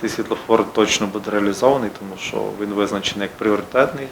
Цей світлофор точно буде реалізований, тому що він визначений як пріоритетний.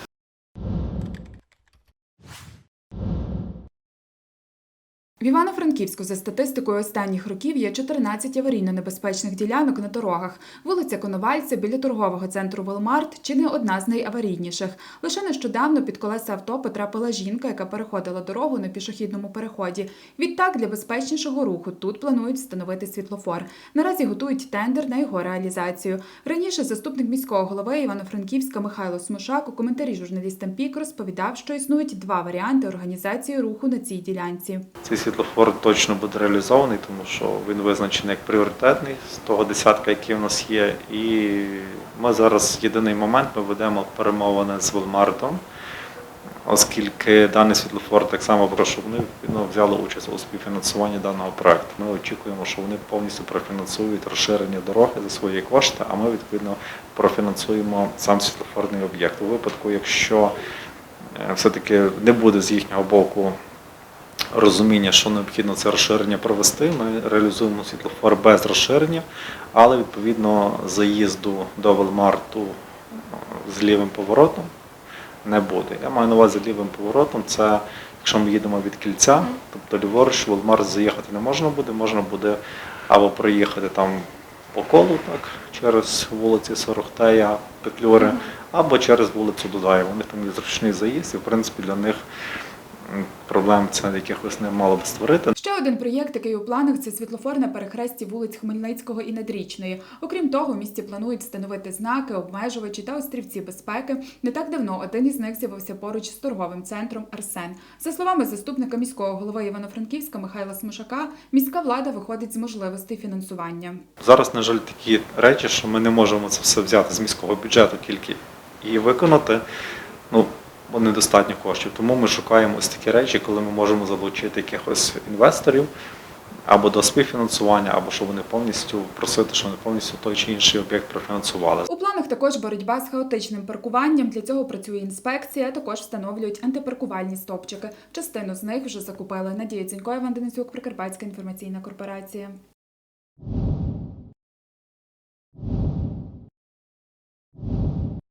В Івано-Франківську за статистикою останніх років є 14 аварійно-небезпечних ділянок на дорогах. Вулиця Коновальця біля торгового центру Велмарт чи не одна з найаварійніших. Лише нещодавно під колеса авто потрапила жінка, яка переходила дорогу на пішохідному переході. Відтак для безпечнішого руху тут планують встановити світлофор. Наразі готують тендер на його реалізацію. Раніше заступник міського голови Івано-Франківська Михайло Смушак у коментарі журналістам Пік розповідав, що існують два варіанти організації руху на цій ділянці. Світлофор точно буде реалізований, тому що він визначений як пріоритетний з того десятка, який в нас є. І ми зараз єдиний момент ми ведемо перемовини з Велмартом, оскільки даний світлофор так само прошу, вони відповідно взяли участь у співфінансуванні даного проекту. Ми очікуємо, що вони повністю профінансують розширення дороги за свої кошти, а ми відповідно профінансуємо сам світлофорний об'єкт. У випадку, якщо е, все-таки не буде з їхнього боку розуміння, що необхідно це розширення провести. Ми реалізуємо світлофор без розширення, але відповідно заїзду до Велмарту е, з лівим поворотом не буде. Я маю на увазі лівим поворотом. Це якщо ми їдемо від кільця, тобто ліворуч, Велмарт заїхати не можна буде, можна буде або проїхати там по колу, так, через вулиці Сорохтея, Петлюри, або через вулицю Дудаєва. У них там є зручний заїзд, і в принципі для них проблем це якихось не мало би створити. Ще один проєкт, який у планах, це світлофор на перехресті вулиць Хмельницького і Надрічної. Окрім того, в місті планують встановити знаки, обмежувачі та острівці безпеки. Не так давно один із них з'явився поруч з торговим центром Арсен. За словами заступника міського голови Івано-Франківська Михайла Смушака, міська влада виходить з можливостей фінансування. Зараз, на жаль, такі речі, що ми не можемо це все взяти з міського бюджету тільки і виконати. Ну, недостатньо коштів. Тому ми шукаємо ось такі речі, коли ми можемо залучити якихось інвесторів або до співфінансування, або щоб вони повністю просити, щоб вони повністю той чи інший об'єкт профінансували. У планах також боротьба з хаотичним паркуванням. Для цього працює інспекція. Також встановлюють антипаркувальні стопчики. Частину з них вже закупили. Надія Цінько, Іван Денисюк, Прикарпатська інформаційна корпорація.